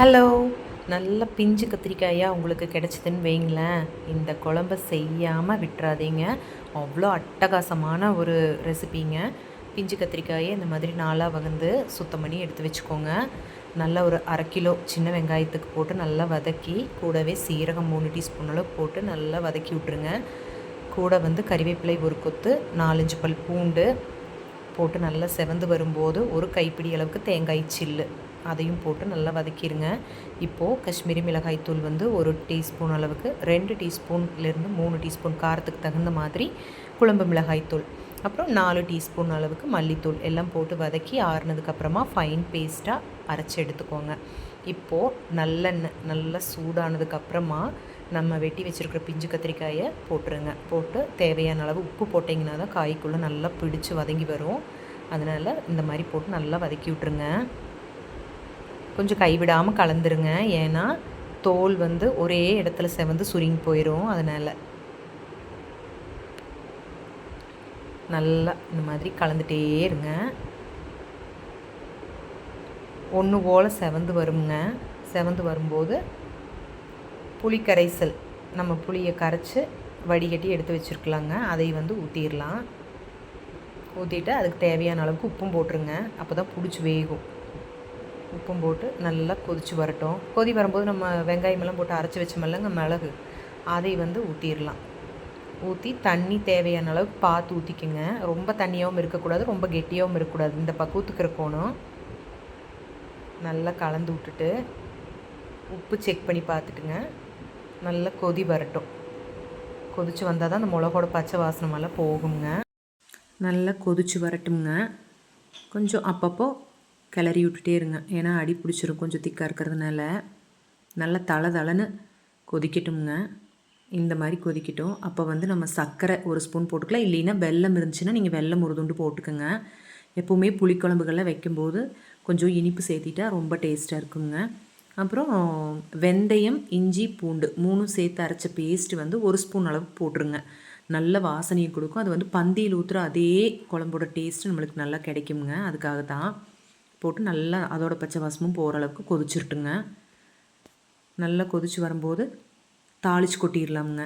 Hello நல்ல பிஞ்சு கத்திரிக்காயாக உங்களுக்கு கிடச்சிதுன்னு வைங்களேன். இந்த குழம்ப செய்யாமல் விட்டுறாதீங்க. அவ்வளோ அட்டகாசமான ஒரு ரெசிபிங்க. பிஞ்சு கத்திரிக்காயை இந்த மாதிரி நாளாக வந்து சுத்தம் பண்ணி எடுத்து வச்சுக்கோங்க. நல்ல ஒரு அரை கிலோ சின்ன வெங்காயத்துக்கு போட்டு நல்லா வதக்கி கூடவே சீரகம் மூணு டீஸ்பூன் அளவு போட்டு நல்லா வதக்கி விட்ருங்க கூட வந்து கறிவேப்பிலை ஒரு கொத்து நாலஞ்சு பல் பூண்டு போட்டு நல்லா செவந்து வரும்போது ஒரு கைப்பிடி அளவுக்கு தேங்காய் சில்லு. அதையும் போட்டு நல்லா வதக்கிடுங்க இப்போது காஷ்மீரி மிளகாய் தூள் வந்து ஒரு டீஸ்பூன் அளவுக்கு ரெண்டு டீஸ்பூன்லேருந்து மூணு டீஸ்பூன் காரத்துக்கு தகுந்த மாதிரி குழம்பு மிளகாய் தூள். அப்புறம் நாலு டீஸ்பூன் அளவுக்கு மல்லித்தூள் எல்லாம் போட்டு வதக்கி ஆறுனதுக்கப்புறமா ஃபைன் பேஸ்ட்டாக அரைச்சி எடுத்துக்கோங்க. இப்போது நல்லெண்ணெய் நல்லா சூடானதுக்கப்புறமா நம்ம வெட்டி வச்சுருக்கிற பிஞ்சு கத்திரிக்காயை போட்டுருங்க. போட்டு தேவையான அளவு உப்பு போட்டிங்கன்னா தான் காய்க்குள்ளே நல்லா பிடிச்சி வதங்கி வரும். அதனால் இந்த மாதிரி போட்டு நல்லா வதக்கி விட்ருங்க கொஞ்சம் கைவிடாமல் கலந்துருங்க. ஏன்னா தோல் வந்து ஒரே இடத்துல செவந்து சுருங்கி போயிடும் அதனால் நல்லா இந்த மாதிரி கலந்துகிட்டே இருங்க. ஒன்று போல் செவந்து வருங்க. செவந்து வரும்போது புளி கரைசல் நம்ம புளியை கரைச்சி வடிகட்டி எடுத்து வச்சுருக்கலாங்க. அதை வந்து ஊற்றிடலாம் ஊற்றிட்டு அதுக்கு தேவையான அளவுக்கு உப்பும் போட்டுருங்க. அப்போ தான் பிடிச்சி வேகும். உப்பும் போட்டு நல்லா கொதித்து வரட்டும். கொதி வரும்போது நம்ம வெங்காயமெல்லாம் போட்டு அரைச்சி வச்சோமில்லங்க மிளகு அதை வந்து ஊற்றிடலாம் ஊற்றி தண்ணி தேவையான அளவுக்கு பார்த்து ஊற்றிக்குங்க ரொம்ப தண்ணியாகவும் இருக்கக்கூடாது ரொம்ப கெட்டியாகவும் இருக்கக்கூடாது. இந்த பக்குவத்துக்கு இருக்கணும் நல்லா கலந்து விட்டுட்டு உப்பு செக் பண்ணி பார்த்துட்டுங்க நல்லா கொதி வரட்டும். கொதித்து வந்தால் தான் அந்த மிளகோட பச்சை வாசனமெல்லாம் போகுங்க நல்லா கொதித்து வரட்டுங்க கொஞ்சம் அப்பப்போ கிளறி விட்டுட்டே இருங்க. ஏன்னா அடி பிடிச்சிரும். கொஞ்சம் திக்காக இருக்கிறதுனால. நல்லா தலை தலைன்னு கொதிக்கட்டும்ங்க. இந்த மாதிரி கொதிக்கட்டும். அப்போ வந்து நம்ம சர்க்கரை ஒரு ஸ்பூன் போட்டுக்கலாம். இல்லைன்னா வெல்லம் இருந்துச்சுன்னா நீங்கள் வெல்லம் ஒரு துண்டு போட்டுக்கோங்க. எப்போவுமே புளிக்குழம்புகள்லாம் வைக்கும்போது கொஞ்சம் இனிப்பு சேர்த்திட்டா ரொம்ப டேஸ்ட்டாக இருக்குங்க. அப்புறம் வெந்தயம் இஞ்சி பூண்டு மூணும் சேர்த்து அரைச்ச பேஸ்ட் வந்து ஒரு ஸ்பூன் அளவு போட்டுருங்க. நல்ல வாசனையை கொடுக்கும். அது வந்து பந்தியில் ஊற்றுற அதே குழம்போட டேஸ்ட்டு நம்மளுக்கு நல்லா கிடைக்குங்க. அதுக்காக தான் போட்டு நல்லா அதோட பச்சை வாசமும் போகிற அளவுக்கு கொதிச்சுருட்டுங்க. நல்லா கொதிச்சு வரும்போது தாளித்து கொட்டிடலாமுங்க.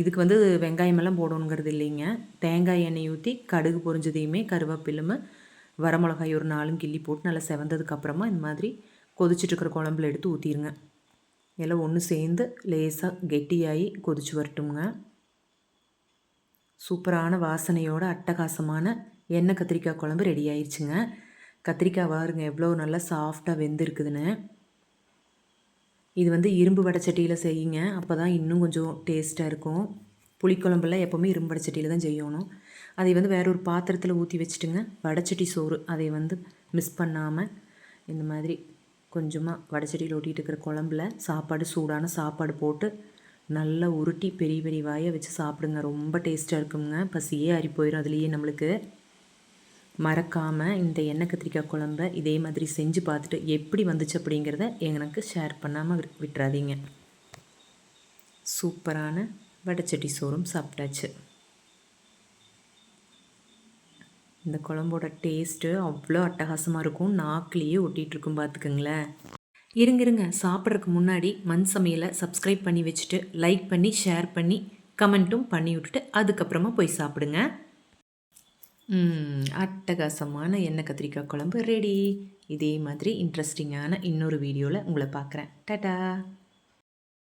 இதுக்கு வந்து வெங்காயமெல்லாம் போடணுங்கிறது இல்லைங்க. தேங்காய் எண்ணெய் ஊற்றி கடுகு பொரிஞ்சதையுமே கருவேப்பிலுமே வரமிளகாய் ஒரு நாலும் கிள்ளி போட்டு நல்லா செவந்ததுக்கப்புறமா இந்த மாதிரி கொதிச்சிட்ருக்கிற குழம்புல எடுத்து ஊற்றிடுங்க எல்லாம் ஒன்று சேர்ந்து லேசாக கெட்டியாகி கொதிச்சு வரட்டுங்க சூப்பரான வாசனையோட அட்டகாசமான எண்ணெய் கத்திரிக்காய் குழம்பு ரெடி ஆயிடுச்சுங்க கத்திரிக்காய் வாருங்க எவ்வளோ நல்லா சாஃப்டாக வெந்திருக்குதுன்னு. இது வந்து இரும்பு வடைச்சட்டியில் செய்யுங்க அப்போ தான் இன்னும் கொஞ்சம் டேஸ்ட்டாக இருக்கும். புளிக்குழம்புலாம் எப்போவுமே இரும்பு வடைச்சட்டியில் தான் செய்யணும். அதை வந்து வேற ஒரு பாத்திரத்தில் ஊற்றி வச்சுட்டுங்க. வடைச்சட்டி சோறு அதை வந்து மிஸ் பண்ணாமல் இந்த மாதிரி கொஞ்சமாக வடைச்சட்டியில் ஒட்டிகிட்டு இருக்கிற குழம்புல சாப்பாடு சூடான சாப்பாடு போட்டு நல்லா உருட்டி பெரிய பெரிய வாயை வச்சு சாப்பிடுங்க. ரொம்ப டேஸ்ட்டாக இருக்குங்க. பசியே அரி போயிடும் அதுலேயே நம்மளுக்கு. மறக்காமல் இந்த எண்ணெய் கத்திரிக்காய் குழம்ப இதே மாதிரி செஞ்சு பார்த்துட்டு எப்படி வந்துச்சு அப்படிங்கிறத எனக்கு ஷேர் பண்ணாமல் விட்டுறாதீங்க. சூப்பரான வடச்சட்டி சோறும் சாப்பிட்டாச்சு. இந்த குழம்போட டேஸ்ட்டு அவ்வளோ அட்டகாசமாக இருக்கும். நாக்கிலேயே ஒட்டிகிட்ருக்கும் பார்த்துக்குங்களேன். இருங்க இருங்க. சாப்பிட்றதுக்கு முன்னாடி மண் சமையலை சப்ஸ்கிரைப் பண்ணி வச்சுட்டு லைக் பண்ணி ஷேர் பண்ணி கமெண்ட்டும் பண்ணி விட்டுட்டு அதுக்கப்புறமா போய் சாப்பிடுங்க. அட்டகாசமான எண்ணெய் கத்திரிக்காய் குழம்பு ரெடி இதே மாதிரி இன்ட்ரெஸ்டிங்கான இன்னொரு வீடியோவில் உங்களை பார்க்குறேன். டாட்டா